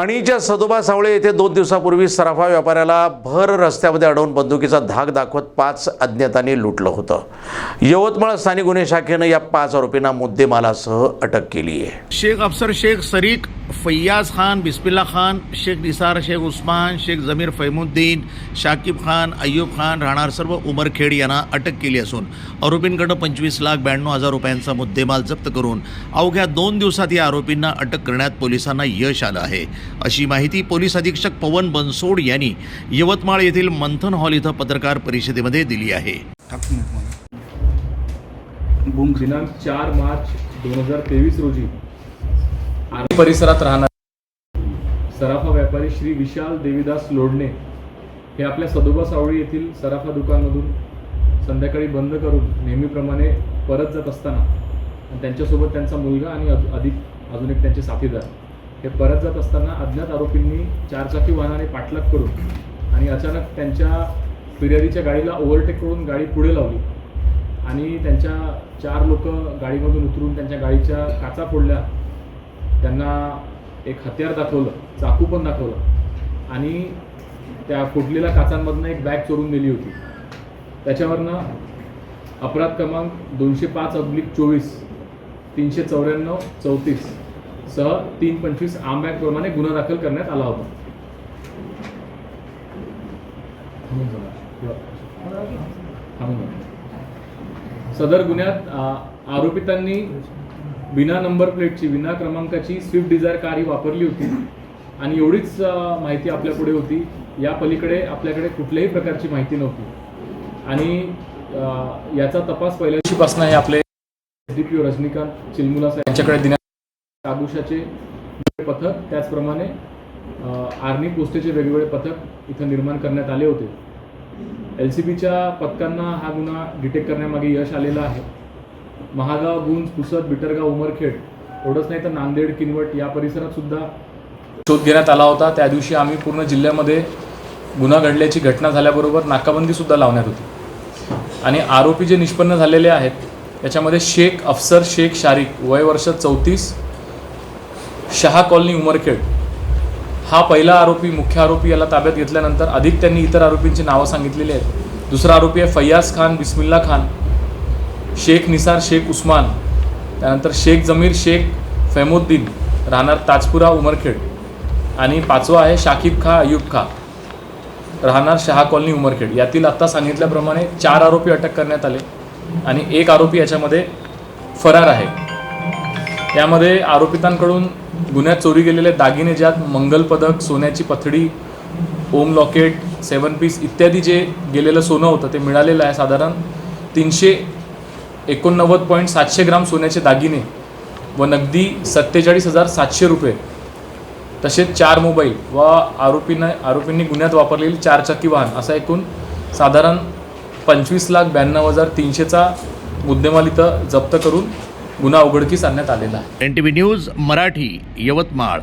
ठाणीच्या सदोबा सावळे येथे दोन दिवसापूर्वी सराफा व्यापाऱ्याला भर रस्त्यामध्ये अडवून बंदुकीचा धाक दाखवत पाच अज्ञातांनी लुटलं होतं. यवतमाळ स्थानिक गुन्हे शाखेनं या पाच आरोपींना मुद्देमालासह अटक केली आहे शेख अफसर शेख सरीक फैयाज खान बिस्मिल्ला खान शेख निसार शेख उस्मान शेख जमीर फैमुद्दीन शाकिब खान अय्यूब खान राहणार सर्व उमरखेड यांना अटक केली असून आरोपींकडं पंचवीस लाख ब्याण्णव हजार रुपयांचा मुद्देमाल जप्त करून अवघ्या दोन दिवसात या आरोपींना अटक करण्यात पोलिसांना यश आलं आहे. अशी माहिती पोलीस अधीक्षक पवन बनसोड यांनी यवतमाळ येथील मंथन हॉल इथं पत्रकार परिषदेमध्ये दिली आहे. दिनांक चार मार्च दोन हजार तेवीस रोजी आणि परिसरात राहणार. सराफा व्यापारी श्री विशाल देवीदास लोडणे हे आपल्या सदोबा सावळी येथील सराफा दुकानमधून संध्याकाळी बंद करून नेहमीप्रमाणे परत जात असताना त्यांच्यासोबत त्यांचा मुलगा आणि अधिक अजून एक त्यांचे साथीदार हे परत जात असताना अज्ञात आरोपींनी चारचाकी वाहनाने पाठलाग करून आणि अचानक त्यांच्या फिर्यादीच्या गाडीला ओव्हरटेक करून गाडी पुढे लावली आणि त्यांच्या चार लोक गाडीमधून उतरून त्यांच्या गाडीच्या काचा फोडल्या त्यांना एक हत्यार दाखवलं चाकू पण दाखवलं. आणि त्या फुटलेल्या काचांमधनं एक बॅग चोरून नेली होती. त्याच्यावरनं अपराध क्रमांक दोनशे पाच अब्लिक चोवीस तीनशे चौऱ्याण्णव चौतीस सह तीन पंचवीस आंब्याप्रमाणे गुन्हा दाखल करण्यात आला होता. सदर गुन्ह्यात आरोपितांनी विना नंबर प्लेटची विना क्रमांकाची स्विफ्ट डिझायर कार ही वापरली होती. आणि एवढीच माहिती आपल्यापुढे होती. या पलीकडे आपल्याकडे कुठल्याही प्रकारची माहिती नव्हती. आणि याचा तपास पहिल्या दिवशीपासून हे आपले S D P Rajinikanth Chilamula साहेब. यांच्याकडे देण्यात काबुशाचे पथक त्याचप्रमाणे आर्मी पोस्टेचे वेगवेगळे पथक इथं निर्माण करण्यात आले होते. एल सी बीच्या पथकांना हा गुन्हा डिटेक्ट करण्यामागे यश आलेलं आहे. महागाव गुंज पुसद बिटरगाव उमरखेड एवढंच नाही तर नांदेड किनवट या परिसरात सुद्धा शोध घेण्यात आला होता. त्या दिवशी आम्ही पूर्ण जिल्ह्यामध्ये गुन्हा घडल्याची घटना झाल्याबरोबर नाकाबंदीसुद्धा लावण्यात होती. आणि आरोपी जे निष्पन्न झालेले आहेत त्याच्यामध्ये शेख अफसर शेख शारिक वय वर्ष चौतीस शहा कॉलनी उमरखेड. हा पहिला आरोपी मुख्य आरोपी याला ताब्यात घेतल्यानंतर अधिक त्यांनी इतर आरोपींची नावं सांगितलेली आहेत. दुसरा आरोपी आहे फैयाज खान बिस्मिल्ला खान. शेख निसार शेख उस्मान त्यानंतर शेख जमीर शेख फैमुद्दीन राहणार ताजपुरा उमरखेड. आणि पाचवा आहे शाकिब खा अयूब खा. राहणार शहा कॉलनी उमरखेड. यातील आत्ता सांगितल्याप्रमाणे चार आरोपी अटक करण्यात आले आणि एक आरोपी याच्यामध्ये फरार आहे. यामध्ये आरोपितांकडून गुन्ह्यात चोरी गेलेले दागिने ज्यात मंगलपदक सोन्याची पथडी ओम लॉकेट सेवन पीस इत्यादी जे गेलेलं सोनं होतं ते मिळालेलं आहे साधारण तीनशे एकोणनव्वद पॉईंट सातशे ग्राम सोन्याचे दागिने व नगदी सत्तेचाळीस हजार सातशे रुपये तसेच चार मोबाईल व आरोपीनं आरोपींनी गुन्ह्यात वापरलेली चारचाकी वाहन असा एकूण साधारण पंचवीस लाख ब्याण्णव हजार तीनशेचा मुद्देमाल इथं जप्त करून गुन्हा उघडकीस आणण्यात आलेला आहे. N T V news Marathi Yavatmal.